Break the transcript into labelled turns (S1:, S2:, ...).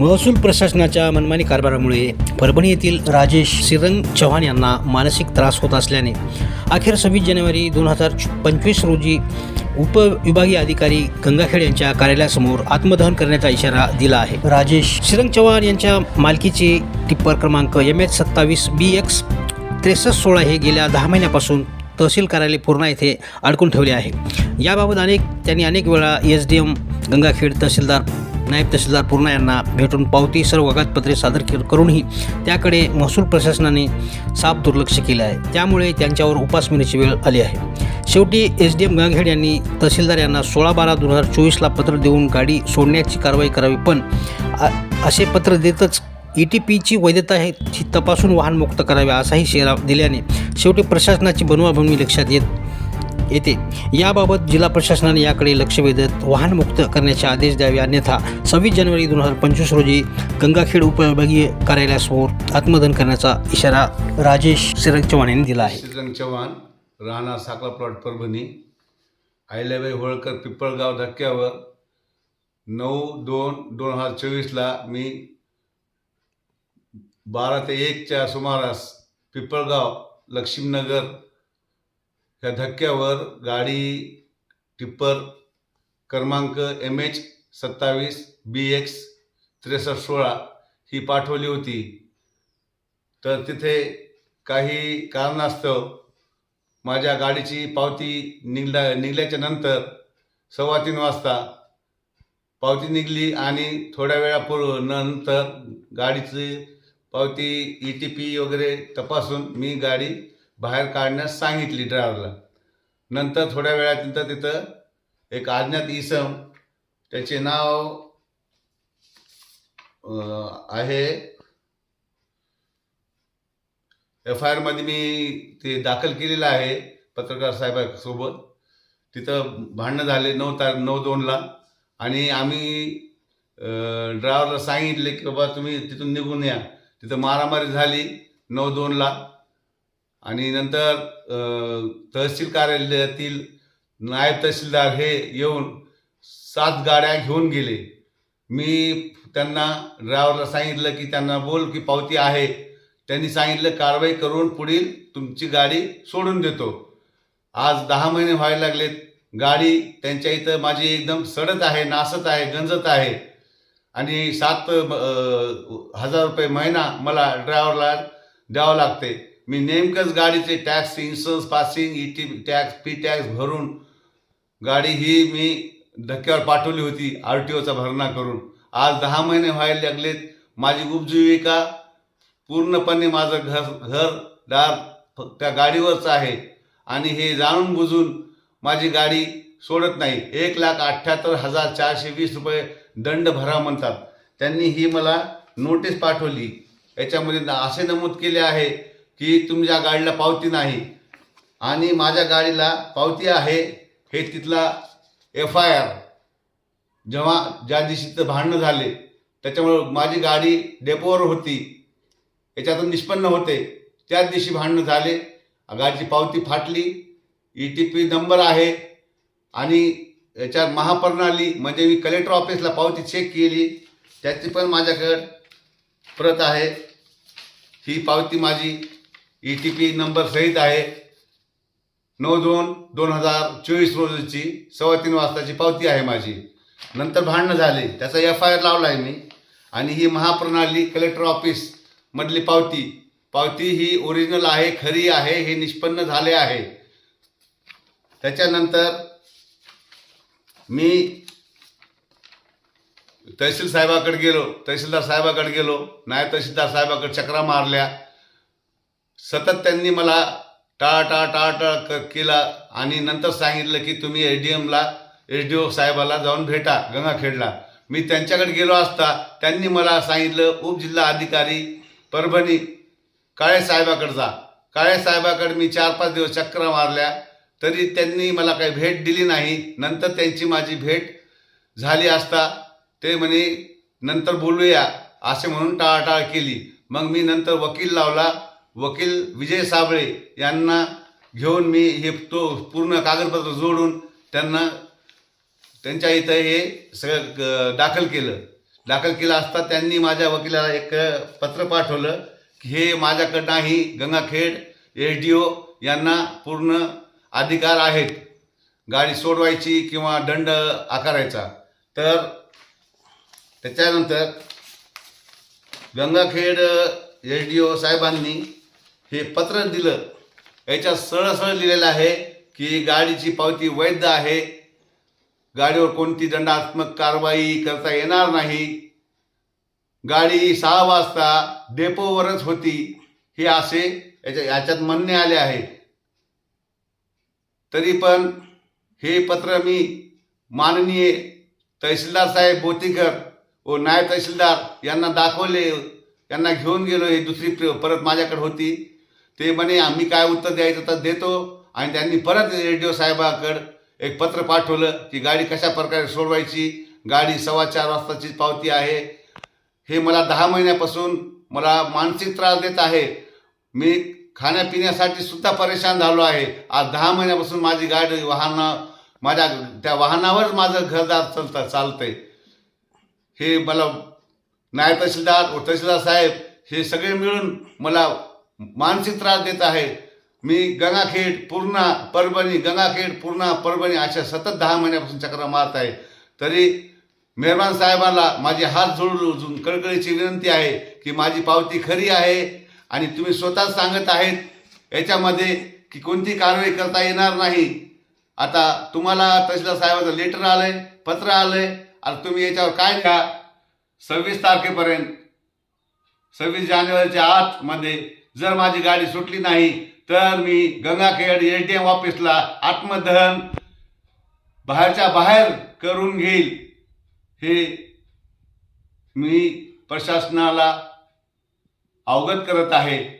S1: महसूल प्रशासनाच्या मनमानी कारभारामुळे परभणी येथील राजेश सिरंग चव्हाण यांना मानसिक त्रास होत असल्याने अखेर सव्वीस जानेवारी दोन हजार पंचवीस रोजी उपविभागीय अधिकारी गंगाखेड यांच्या कार्यालयासमोर आत्मदहन करण्याचा इशारा दिला आहे. राजेश सिरंग चव्हाण यांच्या मालकीचे टिप्पर क्रमांक एम एच सत्तावीस बी एक्स त्रेसष्ट सोळा हे गेल्या दहा महिन्यापासून तहसील कार्यालय पूर्णा येथे अडकून ठेवले आहे. याबाबत अनेक त्यांनी अनेक वेळा एस डी एम गंगाखेड तहसीलदार नायब तहसीलदार पूर्णा यांना भेटून पावती सर्व कागदपत्रे सादर करूनही त्याकडे महसूल प्रशासनाने साफ दुर्लक्ष केले आहे. त्यामुळे त्यांच्यावर उपासमिनीची वेळ आली आहे. शेवटी एस डी एम गंगाखेड यांनी तहसीलदार यांना सोळा बारा दोन हजार चोवीसला पत्र देऊन गाडी सोडण्याची कारवाई करावी पण असे पत्र देतच ई टी पीची वैधता आहे ती तपासून वाहन मुक्त करावे असाही शेरा दिल्याने शेवटी प्रशासनाची बनवाबनवी लक्षात येत येते. याबाबत जिल्हा प्रशासनाने याकडे लक्ष वेधत वाहन मुक्त करण्याचे आदेश द्यावे अन्यथा सव्वीस जानेवारी दोन हजार पंचवीस रोजी गंगाखेड उपविभागीय कार्यालयासमोर आत्मदहन करण्याचा इशारा राजेश सिरंग चव्हाण यांनी दिला आहे.
S2: सिरंग चव्हाण राहणार साखळा प्लॉट परभणी आयल्याबाई होळकर पिंपळगाव धक्क्यावर नऊ दोन दोन हजार चोवीसला मी बारा ते एकच्या सुमारास पिपळगाव लक्ष्मीनगर ह्या धक्क्यावर गाडी टिप्पर क्रमांक एम एच सत्तावीस बी एक्स त्रेसष्ट सोळा ही पाठवली होती. तर तिथे काही कारणास्तव माझ्या गाडीची पावती निघल्या निघल्याच्या नंतर सव्वा तीन वाजता पावती निघली आणि थोड्या वेळापूर्व नंतर गाडीची पावती ई टी पी वगैरे तपासून मी गाडी बाहेर काढण्यास सांगितली ड्रायव्हरला नंतर थोड्या वेळानंतर तिथं एक अज्ञात इसम त्याचे नाव आहे. एफ आय आरमध्ये मी ते दाखल केलेलं आहे पत्रकार साहेबांसोबत. तिथं भांडणं झाले नऊ तार नऊ दोनला आणि आम्ही ड्रायव्हरला सांगितले की बाबा तुम्ही तिथून निघून या. तिथं मारामारी झाली नऊ दोनला आणि नंतर तहसील कार्यालयातील नायब तहसीलदार हे येऊन सात गाड्या घेऊन गेले. मी त्यांना ड्रायव्हरला सांगितलं की त्यांना बोल की पावती आहे. त्यांनी सांगितलं कारवाई करून पुढील तुमची गाडी सोडून देतो. आज दहा महिने व्हायला लागलेत. गाडी त्यांच्या इथं माझी एकदम सडत आहे नासत आहे गंजत आहे. आणि सात हजार रुपये महिना मला ड्रायव्हरला द्यावं लागते. मी नेमकंच गाडीचे tax insurance passing E T tax P tax भरून गाडी ही मी धक्क्यावर पाठवली होती आर टी ओचा भरणा करून. आज दहा महिने व्हायला लागलेत. माझी उपजीविका पूर्णपणे माझं घर घरदार फ- त्या गाडीवरच आहे. आणि हे जाणून बुजून माझी गाडी सोडत नाही. एक लाख अठ्ठ्याहत्तर हजार चारशे वीस रुपये दंड भरा म्हणतात. त्यांनी ही मला नोटीस पाठवली. याच्यामध्ये असे नमूद केले आहे की तुमच्या गाडीला पावती नाही. आणि माझ्या गाडीला पावती आहे हे तिथला एफ आय आर जेव्हा ज्या दिवशी तर भांडणं झाले त्याच्यामुळं माझी गाडी डेपोवर होती. याच्यातून निष्पन्न होते. त्याच दिवशी भांडणं झाले. गाडीची पावती फाटली. ई टी पी नंबर आहे. आणि याच्यात महाप्रणाली म्हणजे मी कलेक्टर ऑफिसला पावती चेक केली. त्याची पण माझ्याकडं प्रत आहे. ही पावती माझी ई टी पी नंबर सहित आहे. नऊ दोन दोन हजार चोवीस रोजीची सव्वा तीन वाजताची पावती आहे माझी. नंतर भांडणं झाले. त्याचा एफ आय आर लावला आहे मी. आणि ही महाप्रणाली कलेक्टर ऑफिस मधली पावती. पावती ही ओरिजिनल आहे खरी आहे हे निष्पन्न झाले आहे. त्याच्यानंतर मी तहसील साहेबाकडे गेलो. तहसीलदार साहेबाकडे गेलो. नाही तहसीलदार साहेबाकडे चक्रा मारल्या. सतत त्यांनी मला टाळाटाळ टाळाटाळ क केला. आणि नंतर सांगितलं की तुम्ही एस डी एमला एस डी ओ साहेबाला जाऊन भेटा गंगाखेडला. मी त्यांच्याकडे गेलो असता त्यांनी मला सांगितलं उपजिल्हा अधिकारी परभणी काळे साहेबाकडे जा. काळे साहेबाकडे मी चार पाच दिवस चक्रा मारल्या तरी त्यांनी मला काही भेट दिली नाही. नंतर त्यांची माझी भेट झाली असता ते म्हणे नंतर बोलूया असे म्हणून टाळाटाळ केली. मग मी नंतर वकील लावला. वकील विजय साबळे यांना घेऊन मी हे तो पूर्ण कागदपत्र जोडून त्यांना त्यांच्या इथं हे सगळं दाखल केलं. दाखल केलं असता त्यांनी माझ्या वकिलाला एक पत्र पाठवलं की हे माझ्याकडं नाही गंगाखेड एस डी ओ यांना पूर्ण अधिकार आहेत. गाडी सोडवायची किंवा दंड आकारायचा. तर त्याच्यानंतर गंगाखेड एस डी ओ साहेबांनी हे पत्र दिलं. याच्यात सरळ सरळ लिहिलेलं आहे की गाडीची पावती वैध आहे. गाडीवर कोणती दंडात्मक कारवाई करता येणार नाही. गाडी सहा वाजता डेपोवरच होती. हे असे याच्या याच्यात म्हणणे आले आहे. तरी पण हे पत्र मी माननीय तहसीलदार साहेब बोतीकर व नायब तहसीलदार यांना दाखवले यांना घेऊन गेलो. ही दुसरी प्र- परत माझ्याकडे होती. ते म्हणे आम्ही काय उत्तर द्यायचं तर देतो. आणि त्यांनी परत रेडिओ साहेबाकडं एक पत्र पाठवलं की गाडी कशा प्रकारे सोडवायची? गाडी सव्वा चार वाजताची पावती आहे. हे मला दहा महिन्यापासून मला मानसिक त्रास देत आहे. मी खाण्यापिण्यासाठी सुद्धा परेशान झालो आहे. आज दहा महिन्यापासून माझी गाडी वाहनं माझ्या त्या वाहनावरच माझं घरदार चालतं चालतंय. हे मला नायब तहसीलदार व तहसीलदार साहेब हे सगळे मिळून मला मानसिक त्रास देत आहे. मी गंगाखेड पूर्णा परभणी गंगाखेड पूर्णा परभणी अशा सतत दहा महिन्यापासून चक्र मारत आहे. तरी मेहरबान साहेबांना माझी हात जोडून कळकळीची विनंती आहे की माझी पावती खरी आहे आणि तुम्ही स्वतःच सांगत आहेत याच्यामध्ये की कोणती कारवाई करता येणार नाही. आता तुम्हाला तहसीलदार साहेबाचं लेटर आलंय पत्र आलंय. आणि तुम्ही याच्यावर काय का सव्वीस तारखेपर्यंत सव्वीस जानेवारीच्या आतमध्ये जर माझी गाडी सुटली नाही तर मी गंगाखेड एस डी एम ऑफिसला आत्मदहन बाहेरच्या बाहेर करून घेईल. हे मी प्रशासनाला अवगत करत आहे.